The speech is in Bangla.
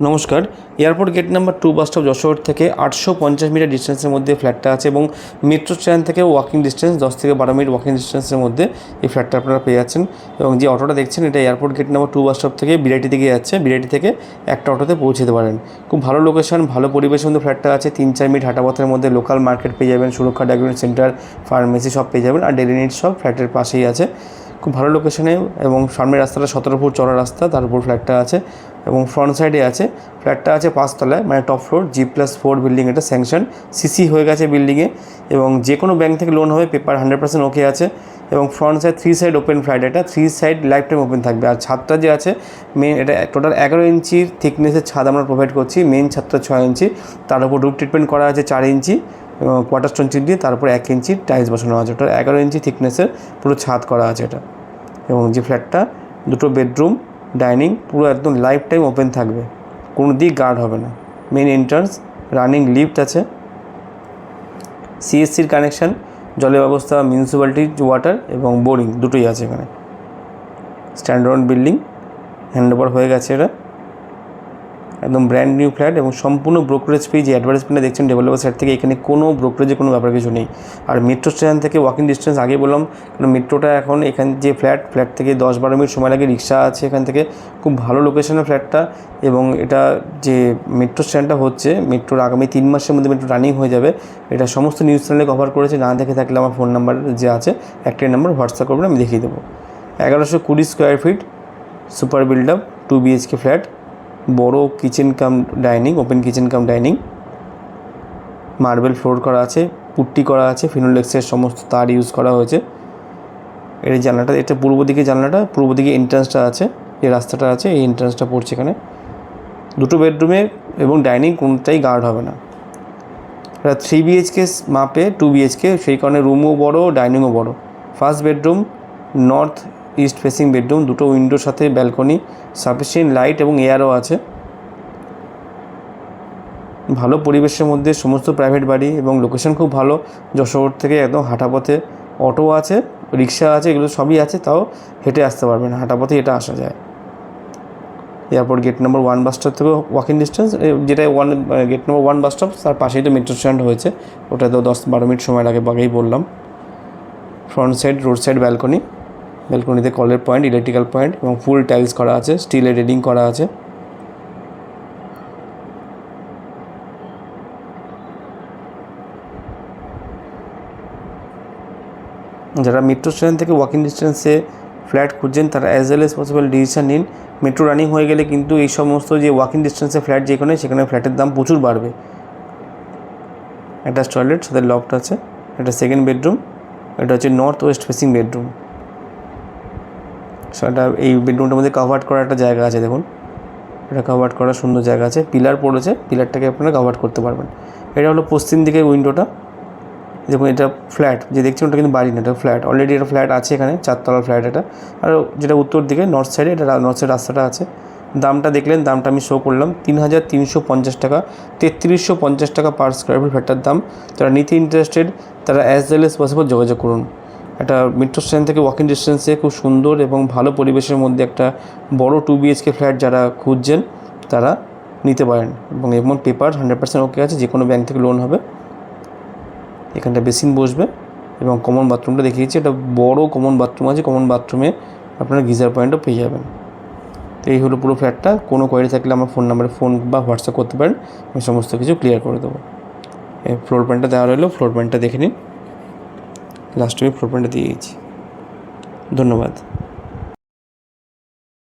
নমস্কার, airport gate number two bus stop Jessore থেকে আটশো পঞ্চাশ মিটার ডিস্টেন্সের মধ্যে ফ্ল্যাটটা আছে এবং মেট্রো স্ট্যান্ড থেকে ওয়াকিং ডিস্টেন্স দশ থেকে বারো মিনিট ওয়াকিং ডিস্টেন্সের মধ্যে এই ফ্ল্যাটটা আপনারা পেয়ে যাচ্ছেন। এবং যে অটোটা দেখছেন, এটা airport gate number two bus stop থেকে বিরাটি দিকে যাচ্ছে। বিরাটি থেকে একটা অটোতে পৌঁছে যেতে পারেন। খুব ভালো লোকেশন ভালো পরিবেশের মধ্যে ফ্ল্যাটটা আছে। তিন চার মিনিট হাঁটাপথের মধ্যে লোকাল মার্কেট পেয়ে যাবেন, সুরক্ষা ডায়াগনস্টিক সেন্টার ফার্মেসি সব পেয়ে যাবেন। আর ডেলি নিড সব ফ্ল্যাটের পাশেই আছে। খুব ভালো লোকেশনে এবং সামনের রাস্তাটা সতেরো ফুট চড়া রাস্তা, তার উপর ফ্ল্যাটটা আছে। এবং ফ্রন্ট সাইডে আছে। ফ্ল্যাটটা আছে পাঁচতলায় মানে top floor G plus four building এটা স্যাংশন সিসি হয়ে গেছে বিল্ডিংয়ে এবং যে কোনো ব্যাংক থেকে লোন হবে পেপার হান্ড্রেড পার্সেন্ট ওকে আছে। এবং front side three side open flat এটা three side life time open থাকবে। আর ছাদটা যে আছে মেন এটা টোটাল এগারো ইঞ্চির থিকনেসের ছাদ আমরা প্রোভাইড করছি মেন ছাদটা ছয় ইঞ্চি। তার উপর রুট ট্রিটমেন্ট করা আছে চার ইঞ্চি কোয়ার্টার স্টোন চিট দিয়ে তারপর এক ইঞ্চি টাইলস বসানো আছে। ওটা এগারো ইঞ্চি থিকনেসের পুরো ছাদ করা আছে এটা। এবং যে ফ্ল্যাটটা দুটো বেডরুম ডাইনিং পুরো একদম লাইফ টাইম ওপেন থাকবে। কোনো দিক গার্ড হবে না। মেন এন্ট্রান্স রানিং লিফট আছে। সিএসসির কানেকশান জলের ব্যবস্থা মিউনিসিপ্যালিটি ওয়াটার এবং বোরিং দুটোই আছে এখানে। স্ট্যান্ডার্ড বিল্ডিং হ্যান্ডওভার হয়ে গেছে এটা। একদম ব্র্যান্ড নিউ ফ্ল্যাট এবং সম্পূর্ণ ব্রোকারেজ ফি যে অ্যাডভার্টাইজমেন্টে দেখছেন ডেভেলপার সাইড থেকে, এখানে কোনো ব্রোকারেজে কোনো ব্যাপার কিছু নেই। আর মেট্রো স্টেশন থেকে ওয়াকিং ডিস্টেন্স আগে বললাম, কারণ মেট্রোটা এখন এখান যে ফ্ল্যাট ফ্ল্যাট থেকে দশ বারো মিনিট সময় লাগে রিক্সা আছে এখান থেকে, খুব ভালো লোকেশনের ফ্ল্যাটটা এবং এটা যে মেট্রো স্ট্যান্ডটা হচ্ছে মেট্রোর আগামী তিন মাসের মধ্যে মেট্রো রানিং হয়ে যাবে। এটা সমস্ত নিউজ চ্যানেলে কভার করেছে, না দেখে থাকলে আমার ফোন নাম্বার যে আছে, একটাই নাম্বার হোয়াটসঅ্যাপ করবেন, আমি দেখিয়ে দেবো। এগারোশো কুড়ি square feet super built up two BHK flat বড় kitchen cum dining open kitchen cum dining marble floor করা আছে, পুট্টি করা আছে ফিনোলেক্সের সমস্ত তার ইউজ করা হয়েছে। এর জানলাটা, এটা পূর্ব দিকে জানলাটা, পূর্ব দিকে এন্ট্রান্সটা আছে যে রাস্তাটা আছে, এই এন্ট্রান্সটা পড়ছে এখানে। দুটো বেডরুমে এবং ডাইনিং কোনটাই গার্ড হবে না। এটা থ্রি বিএইচকে মাপে টু বিএইচকে সেই কারণে রুমও বড় ডাইনিংও বড়। First bedroom north east facing bedroom দুটো উইন্ডোর সাথে ব্যালকনি সাফিসিয়েন্ট লাইট এবং এয়ারও আছে। ভালো পরিবেশের মধ্যে সমস্ত প্রাইভেট বাড়ি এবং লোকেশন খুব ভালো। যশোর থেকে একদম হাঁটাপথে অটো আছে রিক্সা আছে, এগুলো সবই আছে, তাও হেঁটে আসতে পারবেন, হাঁটাপথে এটা আসা যায়। Airport gate number one bus stop থেকে ওয়াকিং ডিস্টেন্স যেটা one gate number one bus stop তার পাশেই তো মেট্রো স্ট্যান্ড হয়েছে। ওটা তো দশ বারো মিনিট সময় লাগে আগেই বললাম। Front side road side balcony ব্যালকনিতে কলের পয়েন্ট ইলেকট্রিক্যাল পয়েন্ট এবং ফুল টাইলস করা আছে স্টিলের রেডিং করা আছে। যারা মেট্রো স্টেশন থেকে ওয়াকিং ডিস্টেন্সে ফ্ল্যাট খুঁজছেন, তারা as well as possible decision নিন। মেট্রো রানিং হয়ে গেলে কিন্তু এই সমস্ত যে ওয়াকিং ডিস্টেন্সে ফ্ল্যাট যেখানে, সেখানে ফ্ল্যাটের দাম প্রচুর বাড়বে। একটা টয়লেট সাথে লকড আছে, একটা সেকেন্ড বেডরুম এটা হচ্ছে নর্থ ওয়েস্ট ফেসিং বেডরুম সেটা এই বেডরুমটার মধ্যে কাভার্ড করার একটা জায়গা আছে, দেখুন। এটা কাভার্ড করার সুন্দর জায়গা আছে। পিলার পড়েছে পিলারটাকে আপনারা কাভার্ড করতে পারবেন। এটা হলো পশ্চিম দিকের উইন্ডোটা দেখুন, এটা ফ্ল্যাট যে দেখছেন, ওটা কিন্তু বাড়ি না, এটা ফ্ল্যাট অলরেডি এটা ফ্ল্যাট আছে এখানে, চারতলার ফ্ল্যাট এটা। আর যেটা উত্তর দিকে নর্থ সাইডে এটা নর্থ সাইড রাস্তাটা আছে। দামটা দেখলেন, দামটা আমি শো করলাম। তিন হাজার তিনশো পঞ্চাশ টাকা। তেত্রিশশো পঞ্চাশ টাকা পার স্কোয়ার ফিট ফ্ল্যাটটার দাম। যারা নিতে ইন্টারেস্টেড তারা অ্যাজ ওয়েল এস পসিবল যোগাযোগ করুন। একটা মেট্রো স্টেশন থেকে ওয়াকিং ডিস্টেন্সে খুব সুন্দর এবং ভালো পরিবেশের মধ্যে একটা বড় টু বিএইচকে ফ্ল্যাট যারা খুঁজছেন, তারা নিতে পারেন। এবং এমন পেপার হান্ড্রেড পার্সেন্ট ওকে আছে যে কোনো ব্যাংক থেকে লোন হবে। এখানটা বেসিন বসবে এবং কমন বাথরুমটা দেখিয়েছি। এটা বড় কমন বাথরুম আছে কমন বাথরুমে আপনারা গিজার পয়েন্টও পেয়ে যাবেন। তো এই হলো পুরো ফ্ল্যাটটা কোনো কোয়ারি থাকলে আমার ফোন নাম্বারে ফোন বা হোয়াটসঅ্যাপ করতে পারেন। আমি সমস্ত কিছু ক্লিয়ার করে দেবো। এই ফ্লোর প্যান্টটা দেওয়া রইল। ফ্লোর প্যান্টটা দেখে নিন। লাস্টে আমি ফোর পয়েন্টটা দিয়ে দিয়েছি ধন্যবাদ।